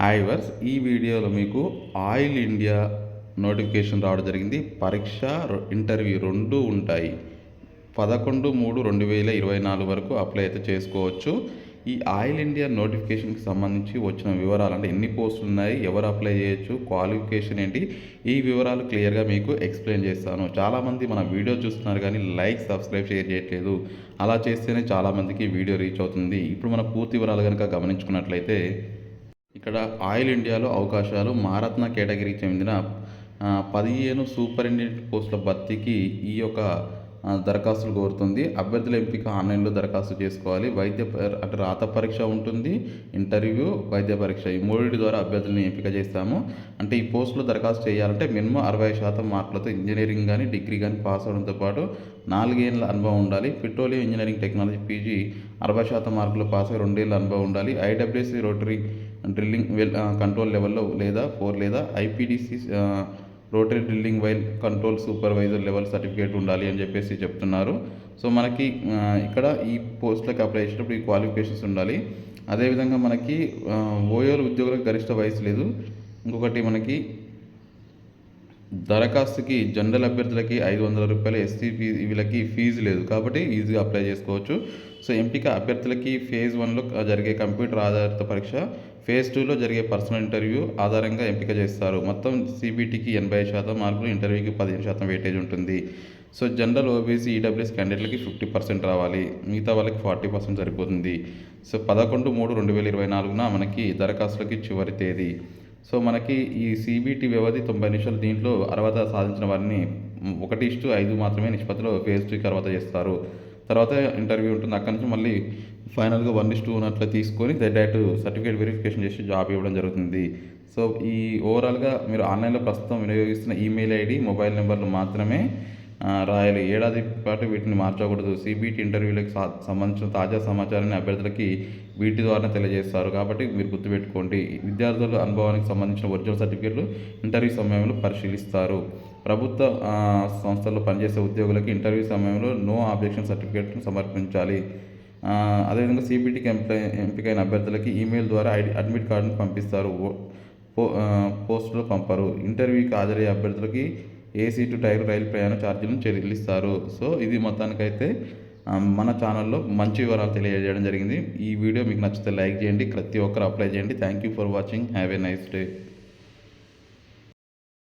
Hi verse ఈ వీడియోలో మీకు ఆయిల్ ఇండియా నోటిఫికేషన్ రావడం జరిగింది. పరీక్ష ఇంటర్వ్యూ రెండు ఉంటాయి. పదకొండు మూడు రెండు వేల ఇరవై నాలుగు వరకు అప్లై అయితే చేసుకోవచ్చు. ఈ ఆయిల్ ఇండియా నోటిఫికేషన్కి సంబంధించి వచ్చిన వివరాలు అంటే ఎన్ని పోస్టులు ఉన్నాయి ఎవరు అప్లై చేయొచ్చు క్వాలిఫికేషన్ ఏంటి ఈ వివరాలు క్లియర్గా మీకు ఎక్స్ప్లెయిన్ చేస్తాను. చాలామంది మన వీడియో చూస్తున్నారు కానీ లైక్ సబ్స్క్రైబ్ షేర్ చేయట్లేదు. అలా చేస్తేనే చాలామందికి వీడియో రీచ్ అవుతుంది. ఇప్పుడు మన పూర్తి వివరాలు కనుక గమనించుకున్నట్లయితే ఇక్కడ ఆయిల్ ఇండియాలో అవకాశాలు మారత్న కేటగిరీకి చెందిన పదిహేను సూపరింటెండెంట్ పోస్టుల భర్తీకి ఈ యొక్క దరఖాస్తులు కోరుతుంది. అభ్యర్థుల ఎంపిక ఆన్లైన్లో దరఖాస్తు చేసుకోవాలి. వైద్య అటు రాత పరీక్ష ఉంటుంది ఇంటర్వ్యూ వైద్య పరీక్ష. ఈ మూడింటి ద్వారా అభ్యర్థులను ఎంపిక చేస్తాము. అంటే ఈ పోస్టులో దరఖాస్తు చేయాలంటే మినిమం అరవై శాతం మార్కులతో ఇంజనీరింగ్ కానీ డిగ్రీ కానీ పాస్ అవడంతో పాటు నాలుగేళ్ళ అనుభవం ఉండాలి. పెట్రోలియం ఇంజనీరింగ్ టెక్నాలజీ పీజీ అరవై శాతం మార్కులు పాస్ అయ్యి రెండేళ్ళ అనుభవం ఉండాలి. IWC rotary drilling well control లెవెల్లో లేదా ఫోర్ లేదా IPDC rotary drilling well control supervisor level certificate ఉండాలి అని చెప్పేసి చెప్తున్నారు. సో మనకి ఇక్కడ ఈ పోస్టులకు అప్లై చేసేటప్పుడు ఈ క్వాలిఫికేషన్స్ ఉండాలి. అదేవిధంగా మనకి ఓయోలు ఉద్యోగులకు గరిష్ట వయసు లేదు. ఇంకొకటి మనకి దరఖాస్తుకి జనరల్ అభ్యర్థులకి ఐదు వందల రూపాయలు ఎస్సీ ఫీజు వీళ్ళకి ఫీజు లేదు కాబట్టి ఈజీగా అప్లై చేసుకోవచ్చు. సో ఎంపిక అభ్యర్థులకి ఫేజ్ వన్లో జరిగే కంప్యూటర్ ఆధారిత పరీక్ష ఫేజ్ టూలో జరిగే పర్సనల్ ఇంటర్వ్యూ ఆధారంగా ఎంపిక చేస్తారు. మొత్తం సీబీటీకి ఎనభై శాతం మార్కులు ఇంటర్వ్యూకి పదిహేను శాతం వెయిటేజ్ ఉంటుంది. సో జనరల్ ఓబీసీ ఈడబ్ల్యూఎస్ క్యాండిడేట్లకి ఫిఫ్టీ పర్సెంట్ రావాలి. మిగతా వాళ్ళకి ఫార్టీ పర్సెంట్ సరిపోతుంది. సో పదకొండు మూడు రెండు వేల ఇరవై నాలుగున మనకి దరఖాస్తులకి చివరి తేదీ. సో మనకి ఈ సీబీటీ వ్యవధి తొంభై నిమిషాలు దీంట్లో అర్హత సాధించిన వారిని ఒకటి ఇష్టు ఐదు మాత్రమే నిష్పత్తిలో ఫేజ్ టూకి అర్హత చేస్తారు. తర్వాత ఇంటర్వ్యూ ఉంటుంది. అక్కడి నుంచి మళ్ళీ ఫైనల్గా వన్ ఇస్ టూ అట్లా తీసుకొని డైరెక్ట్ సర్టిఫికేట్ వెరిఫికేషన్ చేసి జాబ్ ఇవ్వడం జరుగుతుంది. సో ఈ ఓవరాల్గా మీరు ఆన్లైన్లో ప్రస్తుతం వినియోగిస్తున్న ఈమెయిల్ ఐడి మొబైల్ నెంబర్లు మాత్రమే రాయాలి. ఏడాది పాటు వీటిని మార్చకూడదు. సిబిటి ఇంటర్వ్యూలకు సంబంధించిన తాజా సమాచారాన్ని అభ్యర్థులకి వీటి ద్వారా తెలియజేస్తారు. కాబట్టి మీరు గుర్తుపెట్టుకోండి. విద్యార్థుల అనుభవానికి సంబంధించిన ఒరిజినల్ సర్టిఫికేట్లు ఇంటర్వ్యూ సమయంలో పరిశీలిస్తారు. ప్రభుత్వ సంస్థల్లో పనిచేసే ఉద్యోగులకి ఇంటర్వ్యూ సమయంలో నో ఆబ్జెక్షన్ సర్టిఫికేట్ను సమర్పించాలి. అదేవిధంగా సిబిటికి ఎంపిక ఎంపికైన అభ్యర్థులకి ఈమెయిల్ ద్వారా ఐడి అడ్మిట్ కార్డును పంపిస్తారు. ఓ- పో పంపరు. ఇంటర్వ్యూకి హాజరయ్యే అభ్యర్థులకి ఏసీ టు టైర్ రైలు ప్రయాణ ఛార్జీలను చెల్లిస్తారు. సో ఇది మొత్తానికైతే మన ఛానల్లో మంచి వివరాలు తెలియజేయడం జరిగింది. ఈ వీడియో మీకు నచ్చితే లైక్ చేయండి ప్రతి ఒక్కరు అప్లై చేయండి. Thank you for watching have a nice day